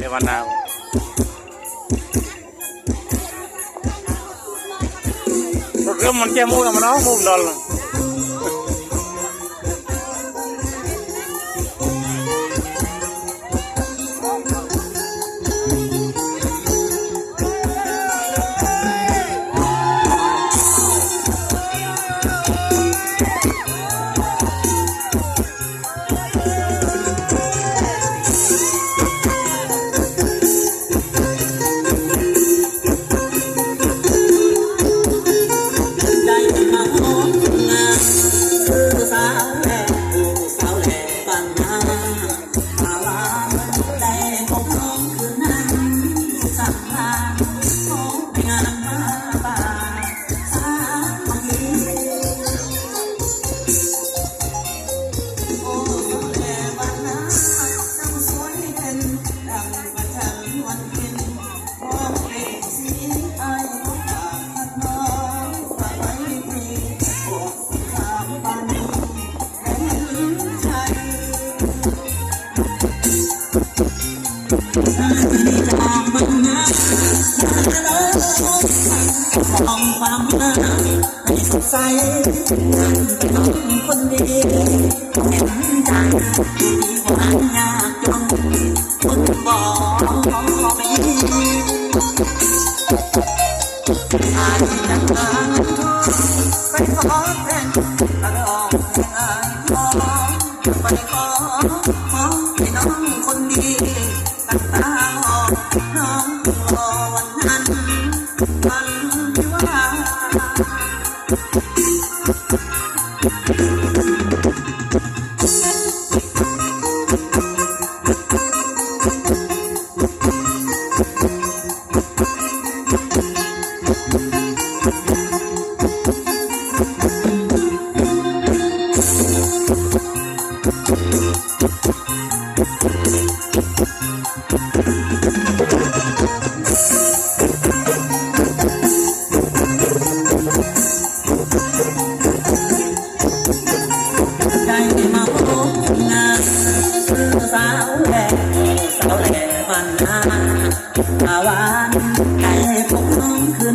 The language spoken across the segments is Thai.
เลยวันนาวรถ มองความหน้าให้สดใสเป็นน้องคนดีเห็นใจดีกว่ายากจนคนบอกไม่อาจจะทางไปขอแทนตลอดอายขอไปขอขอให้น้องคนดีตั้งตารอน้องรอวันนั้น มั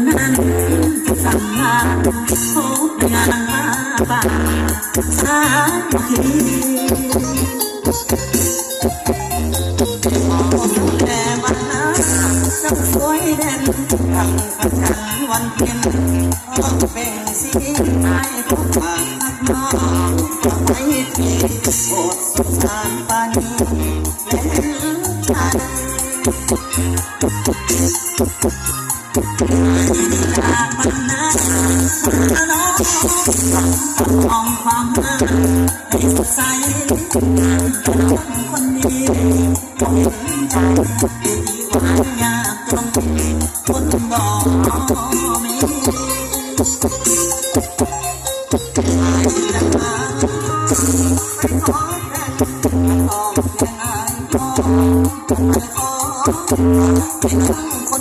น้องคืนนั้นสั่งงานพบงาบ้าสามแต่วันนั้นเจ้าสวยเด่นทั้งประจันวันเพ็ญห้องเป็นสีไอ้พวกปากนักน้องไว้ที่โปรดสงสารปานีเล่นชันจากวัน องมองความหน้าให้สดใสคนดีใจดีกว่ายากจนคนบอกไม่